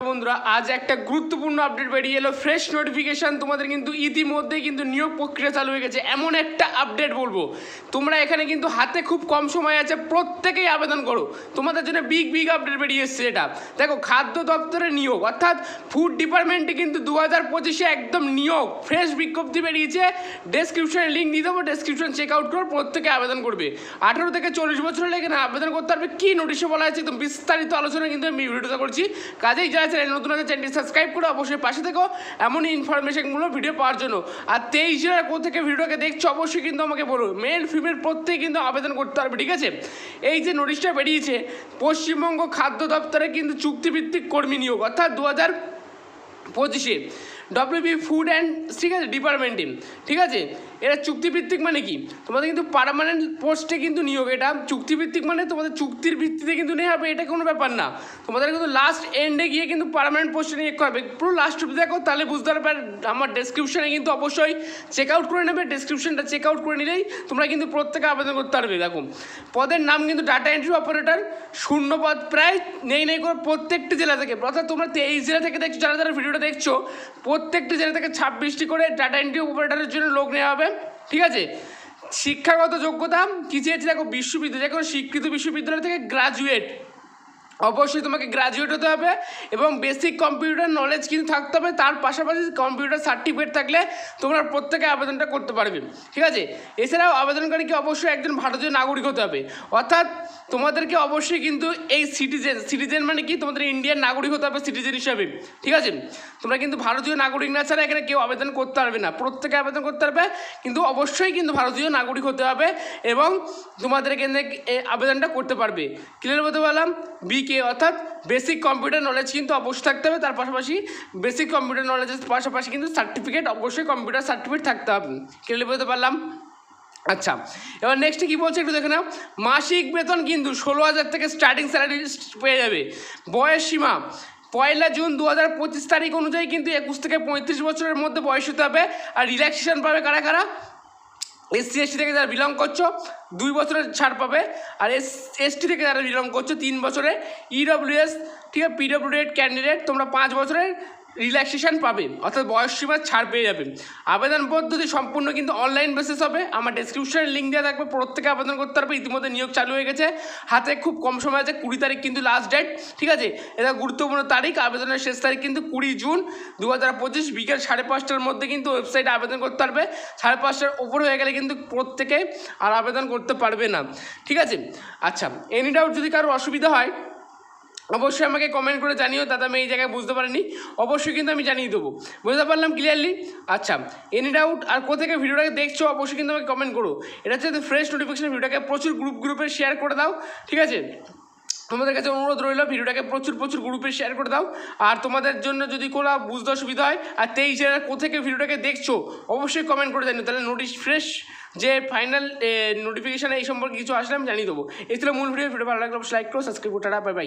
বন্ধুরা, আজ একটা গুরুত্বপূর্ণ আপডেট বেরিয়ে এলো। ফ্রেশ নোটিফিকেশন তোমাদের কিন্তু ইতিমধ্যেই কিন্তু নিয়োগ প্রক্রিয়া চালু হয়ে গেছে। এমন একটা আপডেট বলব। তোমরা এখানে কিন্তু হাতে খুব কম সময় আছে, প্রত্যেকেই আবেদন করো। তোমাদের জন্য বিগ বিগ আপডেট বেরিয়ে এসছে এটা। দেখো, খাদ্য দপ্তরের নিয়োগ, অর্থাৎ ফুড ডিপার্টমেন্টে কিন্তু দু হাজার পঁচিশে একদম নিয়োগ। ফ্রেশ বিজ্ঞপ্তি বেরিয়েছে। ডেসক্রিপশনে লিঙ্ক দিয়ে দেবো। ডেসক্রিপশন চেক আউট করে, প্রত্যেকে আবেদন করবে। আঠারো থেকে চল্লিশ বছর লেগে না আবেদন করতে পারবে। কী নোটিশে বলা আছে একদম বিস্তারিত আলোচনা কিন্তু আমি ভিডিওটা করছি। কাজেই যারা চ্যানেল, নতুন আছে চ্যানেলটি সাবস্ক্রাইব করে অবশ্যই পাশে থেকো। এমনই ইনফরমেশনগুলো ভিডিও পাওয়ার জন্য। আর তেইশ জনের কোথা থেকে ভিডিওকে দেখছ অবশ্যই কিন্তু আমাকে বলো। মেল ফিমেল প্রত্যেকে কিন্তু আবেদন করতে পারবে, ঠিক আছে? এই যে নোটিশটা বেরিয়েছে, পশ্চিমবঙ্গ খাদ্য দপ্তরে কিন্তু চুক্তিভিত্তিক কর্মী নিয়োগ, অর্থাৎ দু হাজার পঁচিশে। ডব্লিউবি ফুড অ্যান্ড ঠিক আছে ডিপার্টমেন্টে ঠিক আছে? এটা চুক্তিভিত্তিক মানে কি? তোমাদের কিন্তু পারমানেন্ট পোস্টে কিন্তু নিয়োগ, এটা চুক্তিভিত্তিক মানে তোমাদের চুক্তির ভিত্তিতে কিন্তু নেওয়া হবে, এটা কোনো ব্যাপার না। তোমাদের কিন্তু লাস্ট এন্ডে গিয়ে কিন্তু পারমানেন্ট পোস্টে নিয়োগ করবে পুরো লাস্ট অব্দি দেখো, তাহলে বুঝতে পারবে, আমার ডেসক্রিপশনে কিন্তু অবশ্যই চেক আউট করে নেবে ডেসক্রিপশনটা চেক আউট করে নিলেই তোমরা কিন্তু প্রত্যেকে আবেদন করতে পারবে, দেখো। পদের নাম কিন্তু ডাটা এন্ট্রি অপারেটর শূন্য পদ প্রায় নেই নেই করে প্রত্যেকটি জেলা থেকে। অর্থাৎ তোমরা তেইশ জেলা থেকে দেখছ, যারা যারা ভিডিওটা দেখছ প্রত্যেকটি জেলা থেকে ছাব্বিশটি করে ডাটা এন্ট্রি অপারেটারের জন্য লোক নেওয়া হবে, ঠিক আছে? শিক্ষাগত যোগ্যতা কী চেয়েছে? দেখো, বিশ্ববিদ্যালয় কোনো স্বীকৃত বিশ্ববিদ্যালয় থেকে গ্রাজুয়েট অবশ্যই তোমাকে গ্রাজুয়েট হতে হবে এবং বেসিক কম্পিউটার নলেজ কিন্তু থাকতে হবে। তার পাশাপাশি কম্পিউটার সার্টিফিকেট থাকলে তোমরা প্রত্যেকে আবেদনটা করতে পারবে। ঠিক আছে? এছাড়াও আবেদনকারীকে অবশ্যই একজন ভারতীয় নাগরিক হতে হবে। অর্থাৎ তোমাদেরকে অবশ্যই কিন্তু এই সিটিজেন সিটিজেন মানে কি? তোমাদের ইন্ডিয়ান নাগরিক হতে হবে সিটিজেন হিসাবে। ঠিক আছে? তোমরা কিন্তু ভারতীয় নাগরিক না ছাড়া এখানে কেউ আবেদন করতে পারবে না। প্রত্যেকে আবেদন করতে পারবে। কিন্তু অবশ্যই কিন্তু ভারতীয় নাগরিক হতে হবে এবং তোমাদের এ আবেদনটা করতে পারবে। ক্লিয়ার বলতে পারলাম? বিকে অর্থাৎ বেসিক কম্পিউটার নলেজ কিন্তু অবশ্যই থাকতে হবে। তার পাশাপাশি বেসিক কম্পিউটার নলেজের পাশাপাশি কিন্তু সার্টিফিকেট অবশ্যই কম্পিউটার সার্টিফিকেট থাকতে হবে। ক্লিয়ার বলতে পারলাম? আচ্ছা এবার নেক্সটে কী বলছে একটু দেখে নাও। মাসিক বেতন কিন্তু ষোলো হাজার থেকে স্টার্টিং স্যালারি পেয়ে যাবে। বয়স সীমা, পয়লা জুন দু হাজার পঁচিশ তারিখ অনুযায়ী কিন্তু একুশ থেকে পঁয়ত্রিশ বছরের মধ্যে বয়স হতে হবে। আর রিল্যাক্সেশন পাবে কারা কারা? এসসি এসটি থেকে যারা বিলং করছ, দুই বছরের ছাড় পাবে। আর এস এসটি থেকে যারা বিলং করছ, তিন বছরে ইডব্লিউএস ঠিক আছে পিডব্লিউডি ক্যান্ডিডেট তোমরা পাঁচ বছরের রিল্যাক্সেশন পাবে, অর্থাৎ বয়স সীমা ছাড় পেয়ে যাবে। আবেদন পদ্ধতি সম্পূর্ণ কিন্তু অনলাইন বেসিস হবে। আমার ডেসক্রিপশনে লিঙ্ক দেওয়া থাকবে, প্রত্যেকে আবেদন করতে পারবে। ইতিমধ্যে নিয়োগ চালু হয়ে গেছে। হাতে খুব কম সময় আছে, কুড়ি তারিখ কিন্তু লাস্ট ডেট ঠিক আছে? এটা গুরুত্বপূর্ণ তারিখ, আবেদনের শেষ তারিখ কিন্তু কুড়ি জুন দু হাজার পঁচিশ, বিকেল সাড়ে পাঁচটার মধ্যে কিন্তু ওয়েবসাইটে আবেদন করতে পারবে। সাড়ে পাঁচটার ওপর হয়ে গেলে কিন্তু প্রত্যেকে আর আবেদন করতে পারবে না, ঠিক আছে? আচ্ছা এনি ডাউট যদি কারও অসুবিধা হয় অবশ্যই আমাকে কমেন্ট করে জানিও দাদা আমি এই জায়গায় বুঝতে পারিনি। অবশ্যই কিন্তু আমি জানিয়ে দেবো। বুঝতে পারলাম ক্লিয়ারলি আচ্ছা এনি ডাউট আর কোথেকে ভিডিওটাকে দেখছ, অবশ্যই কিন্তু আমাকে কমেন্ট করো। এটা হচ্ছে ফ্রেশ নোটিফিকেশন ভিডিওটাকে প্রচুর গ্রুপ গ্রুপে শেয়ার করে দাও, ঠিক আছে? তোমাদের কাছে অনুরোধ রইল, ভিডিওটাকে প্রচুর প্রচুর গ্রুপে শেয়ার করে দাও। আর তোমাদের জন্য যদি কোনো বুঝতে অসুবিধা হয়, আর তেইশ জেলার কোথেকে ভিডিওটাকে দেখছ, অবশ্যই কমেন্ট করে জানিও। তাহলে নোটিশ ফ্রেশ যে ফাইনাল নোটিফিকেশানে এই সম্পর্কে কিছু আসলে আমি জানিয়ে দেবো। এই ছিল মূল ভিডিও ভিডিও ভালো লাগলে লাইক করো সাবস্ক্রাইব করো, টাটা বাই বাই